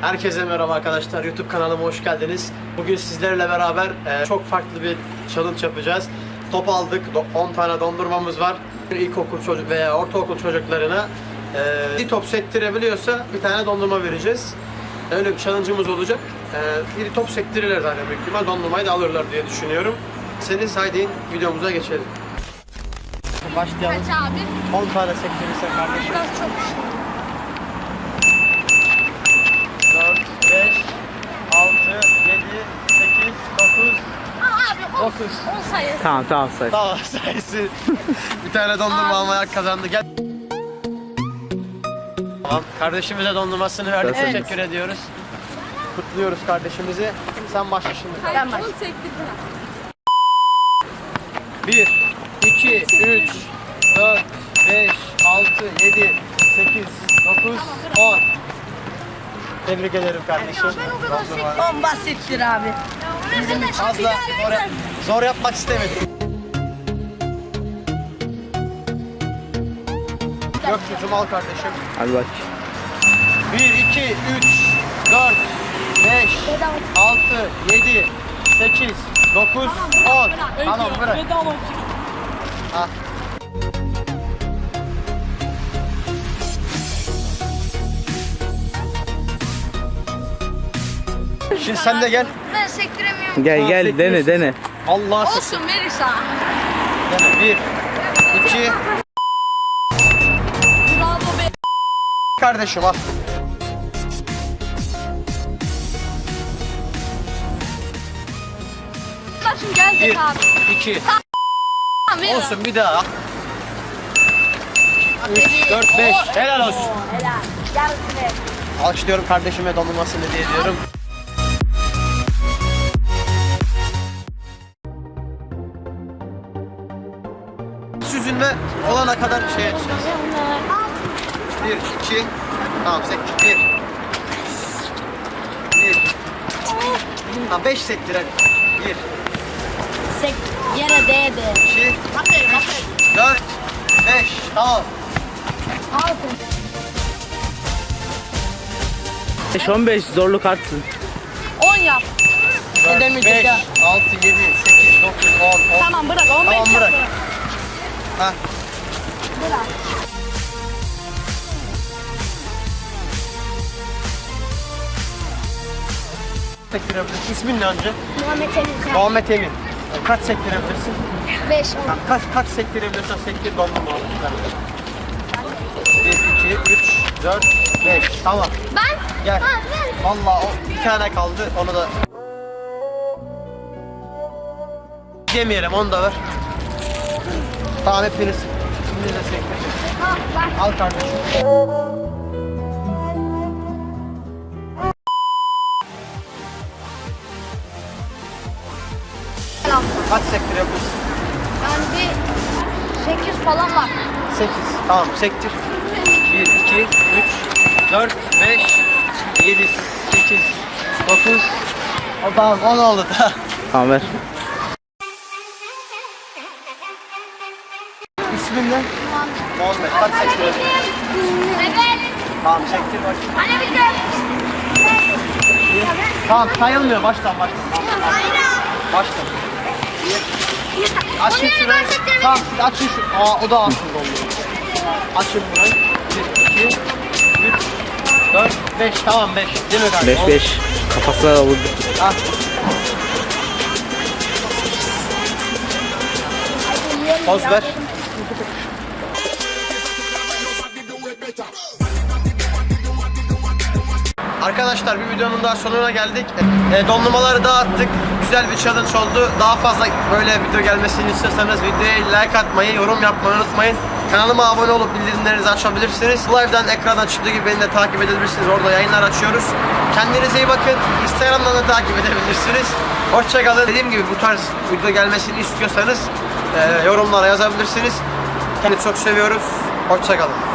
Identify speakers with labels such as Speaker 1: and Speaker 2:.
Speaker 1: Herkese merhaba arkadaşlar. YouTube kanalıma hoş geldiniz. Bugün sizlerle beraber e, çok farklı bir challenge yapacağız. Top aldık. do- 10 tane dondurmamız var. İlkokul çocuk veya ortaokul çocuklarına e, bir top sektirebiliyorsa bir tane dondurma vereceğiz. Öyle bir challenge'ımız olacak. E, bir top sektirirler zaten büyük ihtimal. Dondurmayı da alırlar diye düşünüyorum. Seniz haydi videomuza geçelim. Başlayalım.
Speaker 2: Kaç abi?
Speaker 1: 10 tane sektirirse kardeşim.
Speaker 2: Biraz çok.
Speaker 1: 5, 6, 7, 8, 9,
Speaker 2: Aa abi 10.
Speaker 1: 30.
Speaker 2: 10 sayısı.
Speaker 3: Tamam tamam say.
Speaker 1: Tamam sayısı. bir tane dondurma almaya kazandı. Gel. Tamam. Kardeşimize dondurmasını verdik.
Speaker 3: Evet.
Speaker 1: Teşekkür ediyoruz. Kutluyoruz kardeşimizi. Sen başla şimdi.
Speaker 2: Ben başlayayım.
Speaker 1: 1, 2, 3, 4, 5, 6, 7, 8, 9, 10. Tebrik ederim kardeşim.
Speaker 2: Ben o kadar
Speaker 1: Dondurma.
Speaker 3: Tam basittir abi.
Speaker 1: Fazla zor, zor yapmak istemedim. Gökyüzüm al kardeşim.
Speaker 3: Hadi bak.
Speaker 1: 1, 2, 3, 4, 5, 6, 7, 8, 9, 10. Tamam bırak. Al. Şimdi sen de gel.
Speaker 2: Ben sektiremiyorum.
Speaker 3: Gel gel dene dene.
Speaker 1: Allah.
Speaker 2: Olsun verir sana.
Speaker 1: Dene. 1, 2,
Speaker 2: Bravo be.
Speaker 1: kardeşim al.
Speaker 2: Başım gelecek
Speaker 1: 1,
Speaker 2: abi.
Speaker 1: 2,
Speaker 2: Tamam
Speaker 1: olsun bir daha. 3, 4, 5. Helal olsun.
Speaker 2: Helal. Gel.
Speaker 1: Alkışlıyorum kardeşime dondurmasını hediye ediyorum. Süzülme olana kadar şey yapacağız. 1, 2, tamam sektir. 1, 1, tamam 5 sektir hadi. 1,
Speaker 2: Sek yere değdi.
Speaker 1: 2, 3, 4, 5, tamam.
Speaker 3: 5 15 zorluk artsın.
Speaker 2: 10 yap.
Speaker 1: 4, 5, 6, 7, 8, 9, 10, 10.
Speaker 2: Tamam bırak 15
Speaker 1: Tamam,
Speaker 2: yap.
Speaker 1: bırak. Ha.
Speaker 2: Bırak.
Speaker 1: Sektirebilirsin. İsmin ne önce?
Speaker 2: Muhammed Emin
Speaker 1: Muhammed Emin. Kaç sektirebilirsin?
Speaker 2: 5
Speaker 1: Tamam, kaç kaç sektirebiliyorsan sektir dondurma al. 1, 2, 3, 4, 5. Tamam.
Speaker 2: Ben?
Speaker 1: Gel.
Speaker 2: Ha, ben.
Speaker 1: Vallahi o bir tane kaldı. Onu da yemeyelim. Onu da ver. Tamam hepiniz. Şimdi de sektir. Al kardeşim. Kaç sektirebilirsin?
Speaker 2: Yani bir 8 falan var.
Speaker 1: 8. Tamam sektir. 1, 2, 3, 4, 5, 7, 8, 9. O tamam 10 oldu da.
Speaker 3: Tamam ver.
Speaker 1: İsmin ne? Muhammed. Kaç sektirebilirsin?
Speaker 2: Evet.
Speaker 1: Tamam sektir bakayım.
Speaker 2: Anne bir de.
Speaker 1: Tamam sayılmıyor baştan baştan. Baştan. Açın şurayı. Tamam siz açın şu. Aa o da alsın dolu. Açın burayı. 1, 2, 3, 4, 5. Tamam 5. Değil mi kardeşim?
Speaker 3: 5 5. Kafasına da vurdu.
Speaker 1: Al. Poz ver. Arkadaşlar bir videonun daha sonuna geldik. E, dondurmaları dağıttık. Güzel bir challenge oldu. Daha fazla böyle video gelmesini istiyorsanız videoya like atmayı, yorum yapmayı unutmayın. Kanalıma abone olup bildirimlerinizi açabilirsiniz. Live'dan ekrandan çıktığı gibi beni de takip edebilirsiniz. Orada yayınlar açıyoruz. Kendinize iyi bakın. Instagram'dan da takip edebilirsiniz. Hoşçakalın. Dediğim gibi bu tarz video gelmesini istiyorsanız e, yorumlara yazabilirsiniz. Kendinizi çok seviyoruz. Hoşçakalın.